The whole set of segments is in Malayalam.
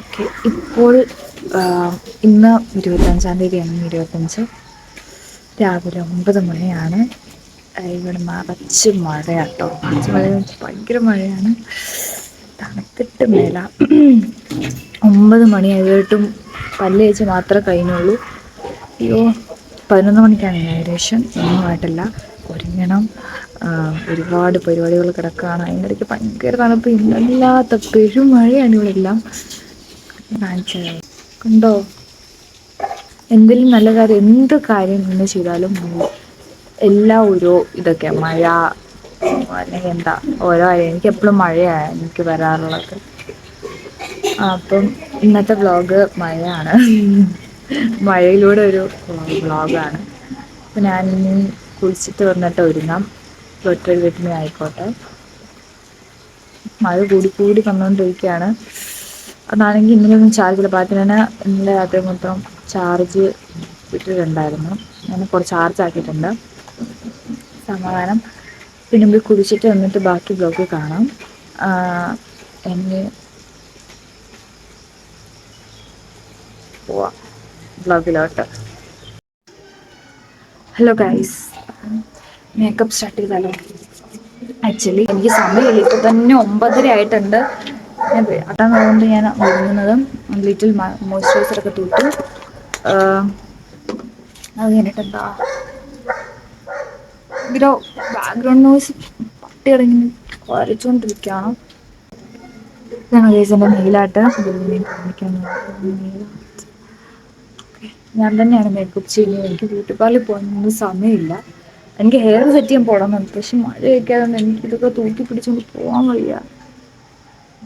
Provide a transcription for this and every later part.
ഓക്കെ ഇപ്പോൾ ഇന്ന് ഇരുപത്തഞ്ചാം തീയതിയാണ് ഇരുപത്തഞ്ച്. രാവിലെ ഒമ്പത് മണിയാണ്. ഇവിടെ മറച്ച് മഴയാട്ടോ. മറച്ച് മഴ ഭയങ്കര മഴയാണ്. തണുത്തിട്ട് മേല. ഒമ്പത് മണിയായിട്ടും പല്ല് മാത്രമേ കഴിഞ്ഞുള്ളൂ. അയ്യോ പതിനൊന്ന് മണിക്കാണ് ഏകദേശം ഒന്നുമായിട്ടില്ല ഒരുങ്ങണം. ഒരുപാട് പരിപാടികൾ കിടക്കുകയാണ്. അതിന്റെ ഇടയ്ക്ക് ഭയങ്കര തണുപ്പ്. ഇന്നല്ലാത്ത പെരുമഴയാണ് ഇവിടെ എല്ലാം കാണിച്ചത് കണ്ടോ? എന്തെങ്കിലും നല്ല കാര്യം എന്ത് കാര്യം ഇന്ന് ചെയ്താലും എല്ലാം ഓരോ ഇതൊക്കെ മഴ അല്ലെങ്കിൽ എന്താ ഓരോ കാര്യം. എനിക്ക് എപ്പോഴും മഴയാണ് എനിക്ക് വരാറുള്ളത്. അപ്പം ഇന്നത്തെ വ്ലോഗ് മഴയാണ്. മഴയിലൂടെ ഒരു വ്ലോഗാണ് അപ്പം ഞാൻ കുളിച്ചിട്ട് വന്നിട്ട് ഒരുങ്ങാം. ഒറ്റ വീട്ടിൽ ആയിക്കോട്ടെ. മഴ കൂടി കൂടി വന്നുകൊണ്ടിരിക്കുകയാണ് അതാണെങ്കിൽ ഇന്നലെയൊന്നും ചാർജില്ല തന്നെ ഇന്നലെ രാത്രി മൊത്തം ചാർജ് ഇട്ടിട്ടുണ്ടായിരുന്നു. ഞാൻ കുറച്ച് ചാർജ് ആക്കിയിട്ടുണ്ട്. സമാധാനം. പിന്നെ മുമ്പിൽ കുടിച്ചിട്ട് വന്നിട്ട് ബാക്കി ബ്ലോഗ് കാണാം. എന്നെ പോവാം ബ്ലോഗിലോട്ട് ഹലോ ഗൈസ് മേക്കപ്പ് സ്റ്റാർട്ട് ചെയ്താലോ? ആക്ച്വലി എനിക്ക് സമയമില്ല. ഇപ്പം തന്നെ ഒമ്പതര ആയിട്ടുണ്ട്. ഞാൻ അതാന്നുകൊണ്ട് ഞാൻ ഒരുങ്ങുന്നത് ലിറ്റിൽ മോയ്സ്ചറൈസറൊക്കെ തൂത്തു അത് കഴിഞ്ഞിട്ട് എന്താ? ഇതിലോ ബാക്ക്ഗ്രൗണ്ട് നോയ്സ് പട്ടി ഇറങ്ങി വരച്ചുകൊണ്ടിരിക്കുകയാണ് ഇതാണ് ഗൈസ് എന്റെ നെയിലാട്ട് കാണിക്കാൻ ഞാൻ തന്നെയാണ് മേക്കപ്പ് ചെയ്യുന്നത്. എനിക്ക് ബ്യൂട്ടി പാർലറിൽ പോകാനൊന്നും സമയമില്ല. എനിക്ക് ഹെയർ സെറ്റ് ചെയ്യാൻ പോകണം പക്ഷെ മഴ കഴിക്കാതെ എനിക്ക് ഇതൊക്കെ തൂക്കി പിടിച്ചുകൊണ്ട് പോകാൻ വയ്യ.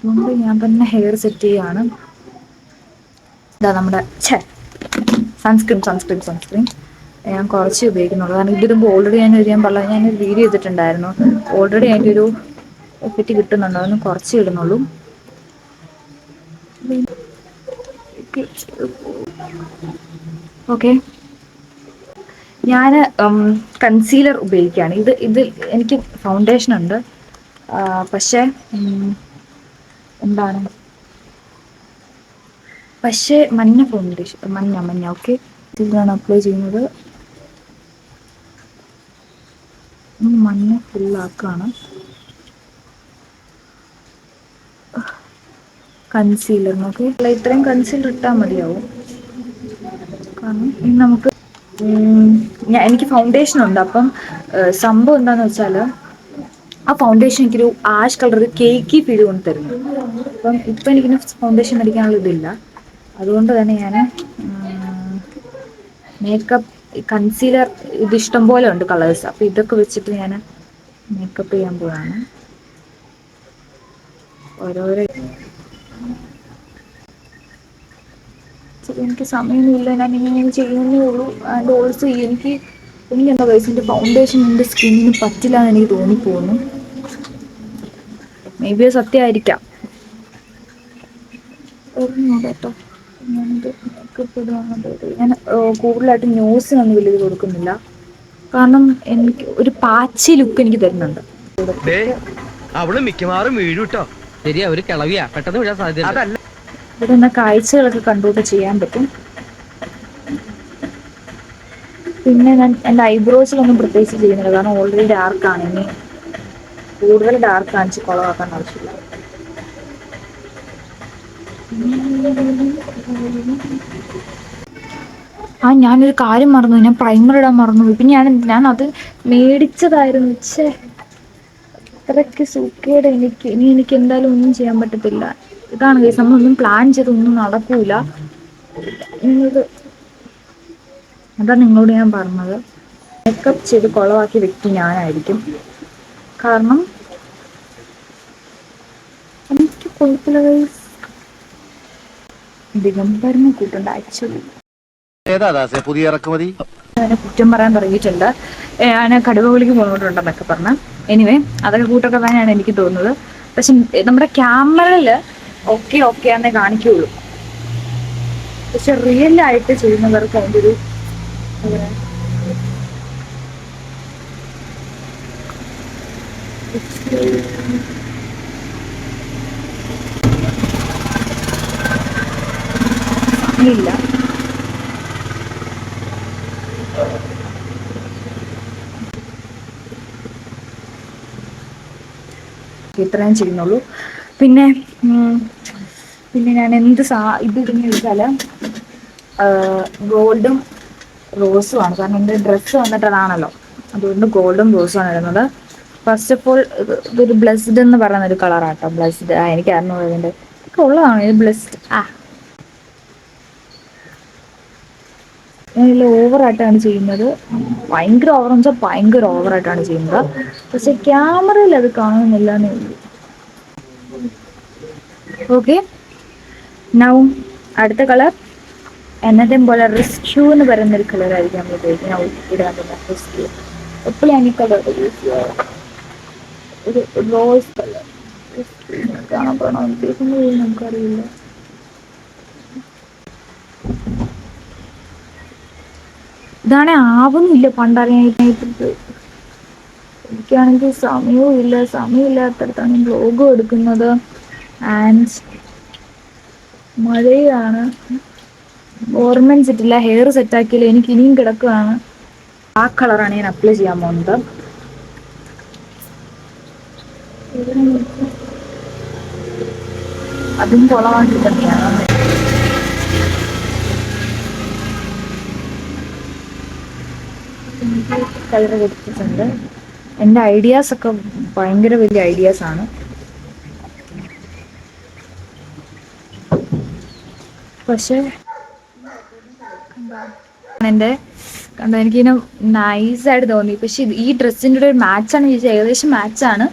അതുകൊണ്ട് ഞാൻ തന്നെ ഹെയർ സെറ്റ് ചെയ്യാണ്. ഇതാ നമ്മുടെ ഛേ സൺസ്ക്രീൻ സൺസ്ക്രീൻ ഞാൻ കുറച്ച് ഉപയോഗിക്കുന്നുള്ളൂ. കാരണം ഇതിടുമ്പോൾ ഓൾറെഡി ഞാൻ ഒരു ഞാൻ പറഞ്ഞ ഞാനൊരു വീഡിയോ ചെയ്തിട്ടുണ്ടായിരുന്നു ഓൾറെഡി അതിന്റെ ഒരു എഫക്റ്റ് കിട്ടുന്നുണ്ട്. അതൊന്ന് കുറച്ച് ഇടുന്നുള്ളൂ. ഓക്കെ ഞാൻ കൺസീലർ ഉപയോഗിക്കുകയാണ്. ഇത് ഇത് എനിക്ക് ഫൗണ്ടേഷൻ ഉണ്ട്. പക്ഷേ എന്താണ്? പക്ഷേ മഞ്ഞ ഫൗണ്ടേഷൻ മഞ്ഞ മഞ്ഞ ഓക്കെ ഇതിലാണ് അപ്ലൈ ചെയ്യുന്നത്. മഞ്ഞ ഫുള്ളാക്കാണ് കൺസീലർ നമുക്ക് ഇത്രയും കൺസീലർ ഇട്ടാൽ മതിയാവും. കാരണം ഇനി നമുക്ക് എനിക്ക് ഫൗണ്ടേഷൻ ഉണ്ട്. അപ്പം സംഭവം എന്താണെന്ന് വെച്ചാൽ ആ ഫൗണ്ടേഷൻ എനിക്കൊരു ആഷ് കളർ കേക്കി ഫീൽ കൊണ്ട് തരുന്നു. അപ്പം ഇപ്പം എനിക്കിന് ഫൗണ്ടേഷൻ അടിക്കാനുള്ള ഇതില്ല. അതുകൊണ്ട് തന്നെ ഞാൻ മേക്കപ്പ് കൺസീലർ ഇത് ഇഷ്ടം പോലെ ഉണ്ട് കളേഴ്സ് അപ്പോൾ ഇതൊക്കെ വെച്ചിട്ട് ഞാൻ മേക്കപ്പ് ചെയ്യാൻ പോവാണ്. ഓരോരോ എനിക്ക് സമയമൊന്നുമില്ല ഞാൻ ഇങ്ങനെ ചെയ്യുന്നേ ഉള്ളൂ. ആൻഡ് ഓൾസോ എനിക്ക് എനിക്ക് എന്താ വയസ്സിന്റെ ഫൗണ്ടേഷൻ എന്റെ സ്കിന്നിന് പറ്റില്ല എന്ന് എനിക്ക് തോന്നിപ്പോകുന്നു. മേ ബി സത്യമായിരിക്കാം. കേട്ടോ ഞാൻ കൂടുതലായിട്ട് ന്യൂസിനൊന്നും വലിയ കൊടുക്കുന്നില്ല. കാരണം എനിക്ക് ഒരു പാച്ചി ലുക്ക് എനിക്ക് തരുന്നുണ്ട്. അവൾ മിക്കവാറും വീഴുട്ടോ ശരിയാ ഒരു കിളവിയാ. പെട്ടെന്ന് വീഴാൻ സാധ്യത അതല്ല. ഇവിടെ എന്നാ കാഴ്ചകളൊക്കെ കണ്ടുകൊണ്ട് ചെയ്യാൻ പറ്റും. പിന്നെ ഞാൻ എന്റെ ഐബ്രോസിലൊന്നും പ്രത്യേകിച്ച് ചെയ്യുന്നില്ല. കാരണം ഓൾറെഡി ഡാർക്കാണ് ഇനി കൂടുതൽ ഡാർക്ക് കാണിച്ച് ആക്കാൻ ആവശ്യമില്ല. ആ ഞാനൊരു കാര്യം മറന്നു. ഞാൻ പ്രൈമർ ഇടാൻ മറന്നു പിന്നെ ഞാൻ ഞാൻ അത് മേടിച്ചതായിരുന്നു. ഛേ അത്രയ്ക്ക് സൂക്കേട് എനിക്ക്. ഇനി എനിക്ക് എന്തായാലും ഒന്നും ചെയ്യാൻ പറ്റത്തില്ല. ഇതാണ് കേസ് നമ്മളൊന്നും പ്ലാൻ ചെയ്തൊന്നും നടക്കൂല. ഇത് അതാണ് നിങ്ങളോട് ഞാൻ പറഞ്ഞത്. മേക്കപ്പ് ചെയ്ത് കുളവാക്കിയ വ്യക്തി ഞാനായിരിക്കും. കാരണം എനിക്ക് കുഴപ്പമില്ല ഗൈസ് ദിഗംബരനെ കൂട്ടുണ്ട് ആക്ച്വലി പുതിയ ഇറക്കുമതി? അതിനെ കുറ്റം പറയാൻ തുടങ്ങിയിട്ടുണ്ട്. ഞാൻ കടുവകുളിക്ക് പോകുന്നുണ്ടെന്നൊക്കെ പറഞ്ഞ. എനിവേ അതൊക്കെ കൂട്ടൊക്കെ തന്നെയാണ് എനിക്ക് തോന്നുന്നത്. പക്ഷെ നമ്മുടെ ക്യാമറയിൽ ഓക്കെ ഓക്കെ ആണെന്നേ കാണിക്കുള്ളൂ പക്ഷെ റിയൽ ആയിട്ട് ചെയ്യുന്നവർക്ക് അതിന്റെ ഒരു പ്രശ്നമില്ല ഇത്രയും ചെയ്യുന്നുള്ളൂ. പിന്നെ പിന്നെ ഞാൻ എന്ത് സാ ഇത് ഇടുന്ന ഗോൾഡും റോസും ആണ്. കാരണം എന്റെ ഡ്രസ്സ് വന്നിട്ട് അതാണല്ലോ അതുകൊണ്ട് ഗോൾഡും റോസും ആണ് ഇടുന്നത്. ഫസ്റ്റ് ഓഫ് ഓൾ ഇതൊരു ബ്ലെസ്ഡ് എന്ന് പറയുന്ന ഒരു കളറാട്ടോ ബ്ലസ്ഡ് ആ എനിക്ക് അറിഞ്ഞു ഇതിന്റെ. ഒക്കെ ഉള്ളതാണ്? ഇത് ബ്ലെസ്ഡ് ആ. ഓവറായിട്ടാണ് ചെയ്യുന്നത്. ഭയങ്കര ഓവർ എന്ന് വെച്ചാൽ ഭയങ്കര ഓവറായിട്ടാണ് ചെയ്യുന്നത്. പക്ഷെ ക്യാമറയിൽ അത് കാണുന്നില്ല എന്നേ ഉള്ളൂ. ഓക്കെ നൗ അടുത്ത കളർ എന്നതേം പോലെ റിസ്ക്യൂ എന്ന് പറയുന്ന ഒരു കളർ ആയിരിക്കും നമ്മൾ ഉപയോഗിക്കുന്നത്. ഇടാൻ പറ്റുന്ന റിസ്ക്യൂ എപ്പോഴും ഞാൻ ഈ കളർ യൂസ് ചെയ്യാറ്? ഒരു റോസ് കളർ കാണാൻ പോകണം ഉദ്ദേശിക്കുന്നത് നമുക്കറിയില്ല. ഇതാണെ ആവുന്നില്ല പണ്ടറിയാനായിട്ട്. എനിക്കാണെങ്കിൽ സമയവും ഇല്ല. സമയമില്ലാത്തടത്താണ് ബ്ലോഗും എടുക്കുന്നത്. ആൻഡ് മഴയാണ്. ഓർണമെന്റ്സ് ഇട്ടില്ല ഹെയർ സെറ്റ് ആക്കിയില്ല. എനിക്ക് ഇനിയും കിടക്കുകയാണ് ആ കളറാണ് ഞാൻ അപ്ലൈ ചെയ്യാൻ പോകുന്നത് അതും കുളമാക്കി തന്നെയാണ് കൊടുത്തിട്ടുണ്ട്. എന്റെ ഐഡിയാസ് ഒക്കെ ഭയങ്കര വലിയ ഐഡിയാസ് ആണ്. പക്ഷേ എന്റെ കണ്ടോ എനിക്കിങ്ങനെ നൈസായിട്ട് തോന്നി. പക്ഷെ ഈ ഡ്രസ്സിന്റെ ഒരു മാച്ചാണ് ചോദിച്ചാൽ ഏകദേശം മാച്ചാണ്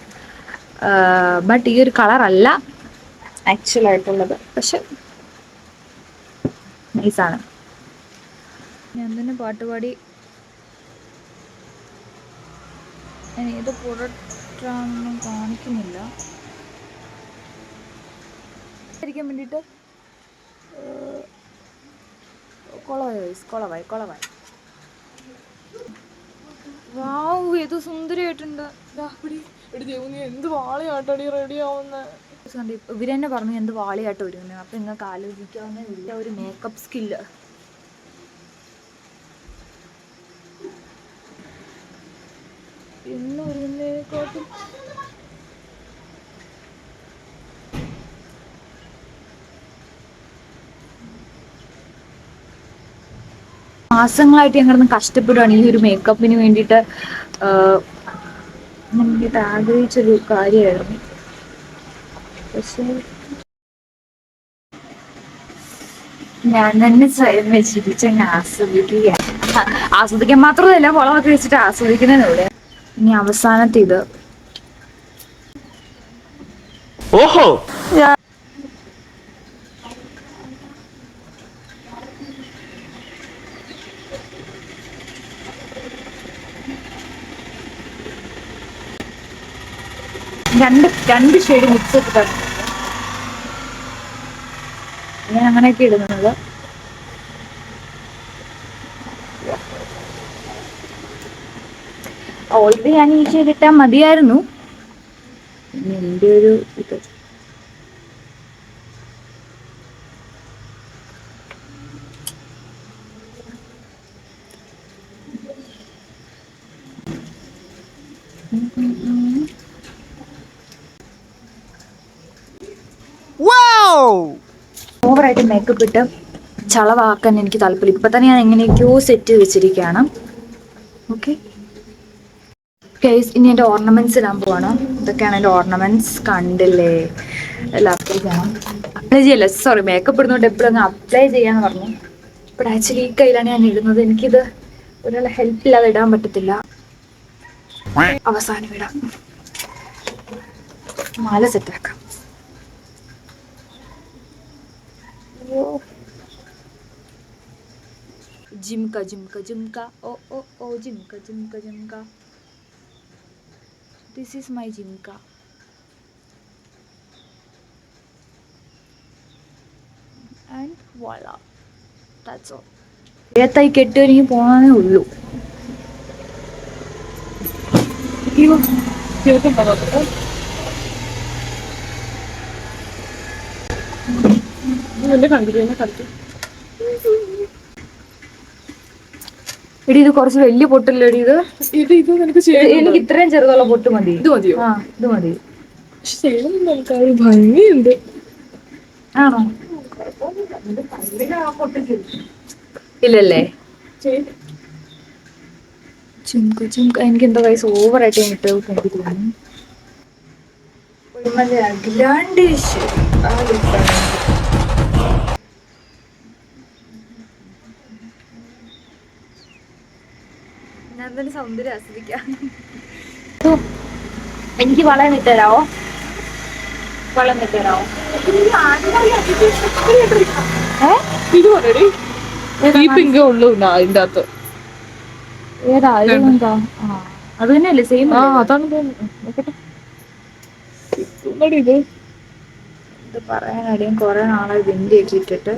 ബട്ട് ഈ ഒരു കളർ അല്ല ആക്ച്വൽ ആയിട്ടുള്ളത്. പക്ഷെ നൈസാണ് ഞാൻ തന്നെ പാട്ടുപാടി ഏത് പ്രൊഡക്റ്റാണെന്നും കാണിക്കുന്നില്ല. ാൻ വേണ്ടിയിട്ട് കുളമായി guys, കുളമായി കുളമായി വാവ് ഏത് സുന്ദരിയായിട്ടുണ്ട്. ദാ പിടി. എടി ദൈവമേ, എന്ത് വാളിയാട്ടടി റെഡി ആവുന്ന. ഇവരെന്നെ പറഞ്ഞു എന്ത് വാളിയായിട്ട് ഒരുങ്ങുന്നത് അപ്പൊ നിങ്ങൾക്ക് ആലോചിക്കാവുന്ന ഇല്ല ഒരു മേക്കപ്പ് സ്കില്ല് ഇന്ന് ഒരുങ്ങുന്നതിനെക്കാട്ടും മാസങ്ങളായിട്ട് ഞങ്ങൾ കഷ്ടപ്പെടുകയാണ് ഈ ഒരു മേക്കപ്പിന് വേണ്ടിയിട്ട്. ഞാൻ വേണ്ടിയിട്ട് ആഗ്രഹിച്ചൊരു കാര്യമായിരുന്നു. പക്ഷേ ഞാൻ തന്നെ സ്വയം വെച്ചിരിച്ച് അങ്ങ് ആസ്വദിക്കുകയാണ്. ആസ്വദിക്കാൻ മാത്രമല്ല വളമൊക്കെ വെച്ചിട്ട് ആസ്വദിക്കുന്നതിലൂടെ ഇനി അവസാനത്തെ ഇത് ഓഹോ രണ്ട് രണ്ട് ഷെയ്ഡ് മിക്സ് ചെയ്തിട്ടാണ് ഞാൻ അങ്ങനെയൊക്കെ ഇടുന്നത്. ഓൾറെഡി ഞാൻ ഈ ഷെയ്ഡ് ഇട്ടാൽ മതിയായിരുന്നു. എന്റെ ഒരു ഇത് ഓവറായിട്ട് മേക്കപ്പ് ഇട്ട് ചളവാക്കാൻ എനിക്ക് താല്പര്യം. ഇപ്പൊ തന്നെ ഞാൻ എങ്ങനെയൊക്കെയോ സെറ്റ് വെച്ചിരിക്കുകയാണ്. ഓക്കെ കേസ് ഇനി എന്റെ ഓർണമെന്റ്സ് ഇടാൻ പോവാണ്. ഇതൊക്കെയാണ് എന്റെ ഓർണമെന്റ്സ് കണ്ടില്ലേ? എല്ലാം അപ്ലൈ ചെയ്യണം. അപ്ലൈ ചെയ്യല്ല? സോറി മേക്കപ്പ് ഇടുന്നതുകൊണ്ട് എപ്പോഴും അങ്ങ് അപ്ലൈ ചെയ്യാന്ന് പറഞ്ഞു. ബട്ട് ആക്ച്വലി ഈ കയ്യിലാണ് ഞാൻ ഇടുന്നത്. എനിക്കിത് ഒരാളെ ഹെൽപ്പ് ഇല്ലാതെ ഇടാൻ പറ്റത്തില്ല. അവസാനം ഇടാം. മാല സെറ്റാക്കാം അയ്യോ ജിംക ജിംക ജിംക ഓ ഓ ഓ ജിംക ജിംക ജിംക ദിസ് ഈസ് മൈ ജിംക ആൻഡ് വള ദാറ്റ്സ് ഓൾ ഏത്തായി കെട്ടി ഒരുങ്ങി പോകാനേ ഉള്ളൂ അയ്യോ കേൾക്കുന്നുണ്ടോ അതൊക്കെ? എടി ഇത് കുറച്ച് വലിയ പൊട്ടല്ലേടി ഇത്? ഇത് ഇത് നിനക്ക് എനിക്ക് ഇത്രയും ചെറുതുള്ള പൊട്ട് മതി. ഇത് മതിയോ? ആ ഇത് മതി. നമുക്ക് ഭംഗിയുണ്ട്. ആണോ? ഇല്ലല്ലേ? ചുമക്ക് ചുമക്ക് എനിക്ക് എന്തോ വയസ്സ് ഓവറായിട്ട് ഞാൻ ഇട്ട് കൊണ്ടിരിക്കുന്നു ആ തന്നെ സൗന്ദര്യം ആസ്വദിക്കാം. എനിക്ക് വളം ഇട്ടുതരാവോ? വളം ഇട്ടുതരാവോ? ഇത് പറയടി ഉള്ളൂ ഇന്ന അതിന്റെ അകത്ത്. ഏതാ? ഇതെന്താ ആ അത് തന്നെയല്ലേ സെയിം ആ അതാണ് ഇത്. ഇത്? പറയാനടിയും കുറെ നാളായി വെന്റിയൊക്കെ ഇട്ടിട്ട്.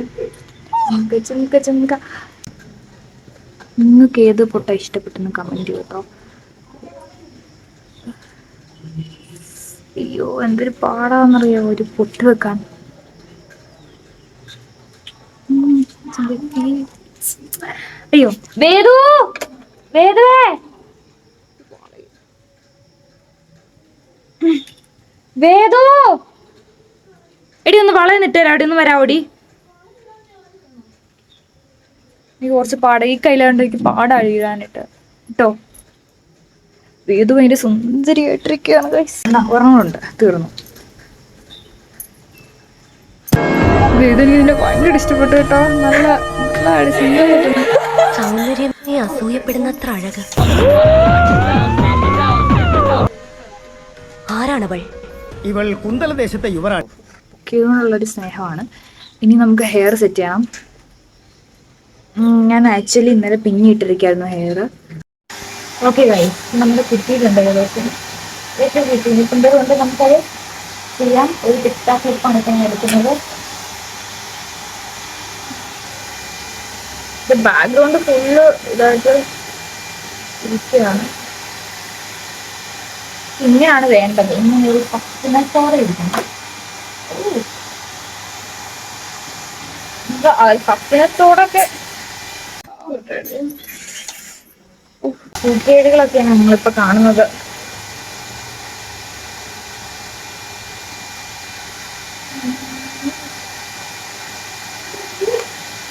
ചുമക്ക ചുമക്ക ചുമ്ക നിങ്ങൾക്ക് ഏത് പൊട്ട ഇഷ്ടപ്പെട്ടെന്ന് കമന്റ് കേട്ടോ അയ്യോ എന്തൊരു പാടാന്നറിയോ ഒരു പൊട്ട് വെക്കാൻ. അയ്യോ വേദു വേദുവേ വേദു. എടി ഒന്ന് വളയം നിട്ടുതരാം അവിടെ ഒന്ന് വരാവോടി എനിക്ക് കുറച്ച് പാട. ഈ കയ്യിലാണ്ട് എനിക്ക് പാട അഴിയാനിട്ട് കേട്ടോ? വേദു ഭയങ്കര സുന്ദരിയായിട്ടിരിക്കുകയാണ്. എന്നാ ഒരെണ്ണമുണ്ട്. തീർന്നു. വേദു എനിക്ക് ഇതിന്റെ ഭയങ്കര ഇഷ്ടപ്പെട്ടു കേട്ടോ. നല്ല നല്ല സുന്ദരമായിട്ടുണ്ട് സൗന്ദര്യം നീ അസൂയപ്പെടുന്നത്ര അഴക്. ആരാണവൾ? ഇവൾ കുന്തലദേശത്തെ യുവരാണ് പൊക്കിയതിനുള്ളൊരു സ്നേഹമാണ്. ഇനി നമുക്ക് ഹെയർ സെറ്റ് ചെയ്യണം. ഞാൻ ആക്ച്വലി ഇന്നലെ പിന്നിട്ടിരിക്കായിരുന്നു ഹെയർ ഓക്കെ ഗൈ നമ്മുടെ കിട്ടിയിട്ടുണ്ട് ഏകദേശം. ഏറ്റവും കിട്ടി. ഇനിയിപ്പം കൊണ്ട് നമുക്കത് ചെയ്യാം. ഒരു ടിക്ടാ ക്ലിപ്പാണ് ഇപ്പം എടുക്കുന്നത്. ബാക്ക്ഗ്രൗണ്ട് ഫുള്ള് ഇതായിട്ട് ഇരിക്കുകയാണ്. ഇങ്ങനെയാണ് വേണ്ടത്. ഇങ്ങനെ ഒരു പത്തിനത്തോടെ ഇരിക്കണം. പത്തിനത്തോടൊക്കെ സൂക്കേടുകളൊക്കെയാണ് നമ്മളിപ്പോ കാണുന്നത്.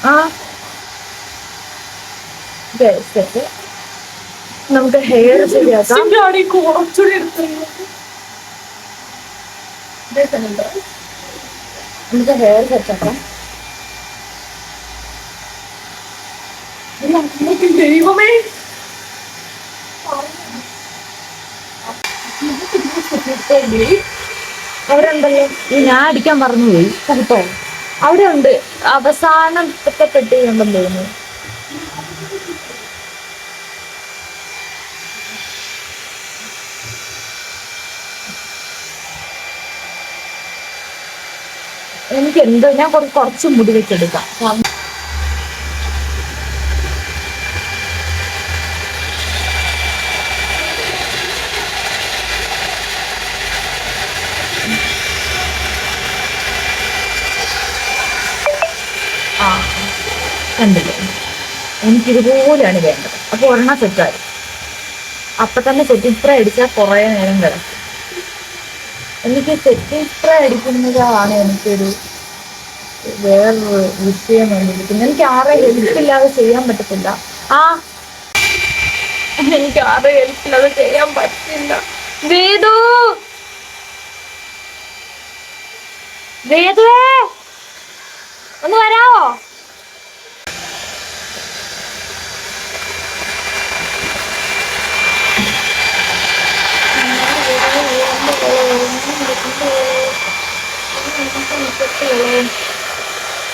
ആ. നമുക്ക് ഹെയർ ശരിയാക്കാം? നമുക്ക് ഹെയർ സെറ്റ് ഞാൻ അടിക്കാൻ പറഞ്ഞു പോയി കേട്ടോ അവിടെ ഉണ്ട് അവസാനം പെട്ടിട്ടുണ്ടെന്ന് തോന്നുന്നു. എനിക്ക് എന്തോ ഞാൻ കുറച്ച് മുടി വെച്ചെടുക്കാം കാരണം ആ കണ്ടില്ലേ എനിക്കിതുപോലെയാണ് വേണ്ടത്. അപ്പോൾ ഒരെണ്ണം സെറ്റായി അപ്പൊ തന്നെ സെറ്റിംഗ് സ്പ്രേ അടിച്ചാൽ കുറേ നേരം കിടക്കും. എനിക്ക് സെറ്റിംഗ് സ്പ്രേ അടിക്കുന്നതാണ് എനിക്കൊരു വേറൊരു വിഷയം വേണ്ടിയിരിക്കുന്നത് എനിക്ക് ആരെ ഹെൽപ്പ് ഇല്ലാതെ ചെയ്യാൻ പറ്റത്തില്ല. ആ എനിക്ക് ആരെ ഹെൽപ്പ് ഇല്ലാതെ ചെയ്യാൻ പറ്റില്ല. വേദു! വേദുവേ! ഒന്ന് വരാവോ?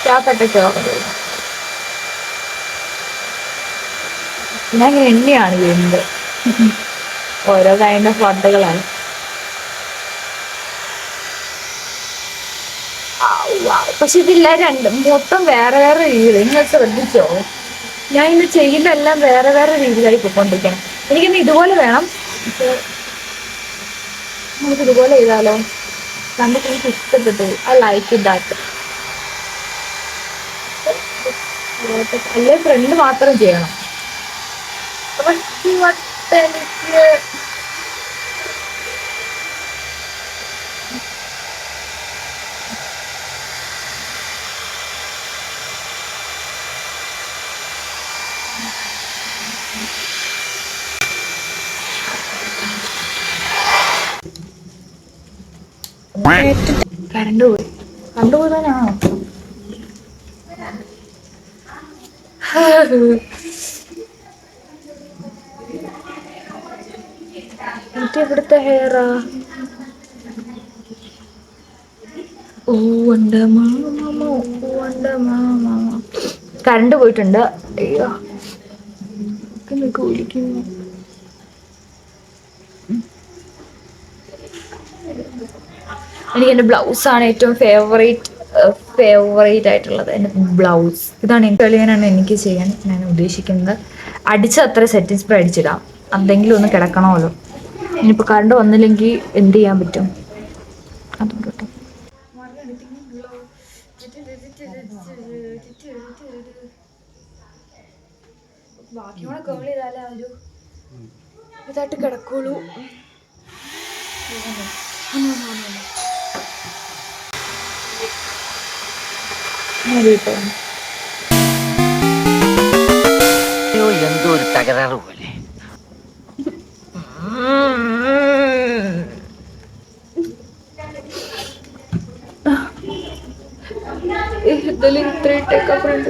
ചാത്തട്ടൊക്കെ ഞാൻ ഇങ്ങനെ എണ്ണയാണ് ചെയ്യുന്നത്. ഓരോ കൈൻഡ് ഓഫ് പക്ഷെ ഇതില്ല രണ്ട് മൊത്തം വേറെ വേറെ രീതിയിൽ നിങ്ങൾ ശ്രദ്ധിച്ചോ? ഞാൻ ഇന്ന് ചെയ്യുന്ന എല്ലാം വേറെ വേറെ രീതിയിലായി പോയിക്കൊണ്ടിരിക്കണം എനിക്കിന്ന് ഇതുപോലെ വേണം. നമുക്ക് ഇതുപോലെ ചെയ്താലോ? നമുക്ക് എനിക്ക് ഇഷ്ടപ്പെട്ടു. ഐ ലൈക്ക് ദാറ്റ് അല്ലെ ഫ്രണ്ട് മാത്രം ചെയ്യണം. എന്നിട്ട് ഇവിടുത്തെ ഹെയറാ? ഓ മാമ ഓ മാമ. കരണ്ട് പോയിട്ടുണ്ട്. അയ്യോ. കൂലിക്കുന്നു എനിക്ക് എന്റെ ബ്ലൗസാണ് ഏറ്റവും ഫേവറേറ്റ് ഫേവറേറ്റ് ആയിട്ടുള്ളത്. എന്റെ ബ്ലൗസ് ഇതാണ് എനിക്ക് കളിയാനാണ് എനിക്ക് ചെയ്യാൻ ഞാൻ ഉദ്ദേശിക്കുന്നത്. അടിച്ച അത്ര സെറ്റിംഗ് സ്പ്രേ അടിച്ചിടാം. എന്തെങ്കിലും ഒന്ന് കിടക്കണമല്ലോ. ഇനിയിപ്പോൾ കറണ്ട് വന്നില്ലെങ്കിൽ എന്ത് ചെയ്യാൻ പറ്റും? അതുകൊണ്ട് കേട്ടോ. കേൾ ചെയ്താലേ ഒരു ഇതായിട്ട് കിടക്കുള്ളൂ. മതി കേട്ടോ എന്തോ ഒരു തകരാറ് പോലെ. ഇതിൽ ഇത്രയും ടേക്ക് ഫ്രണ്ട്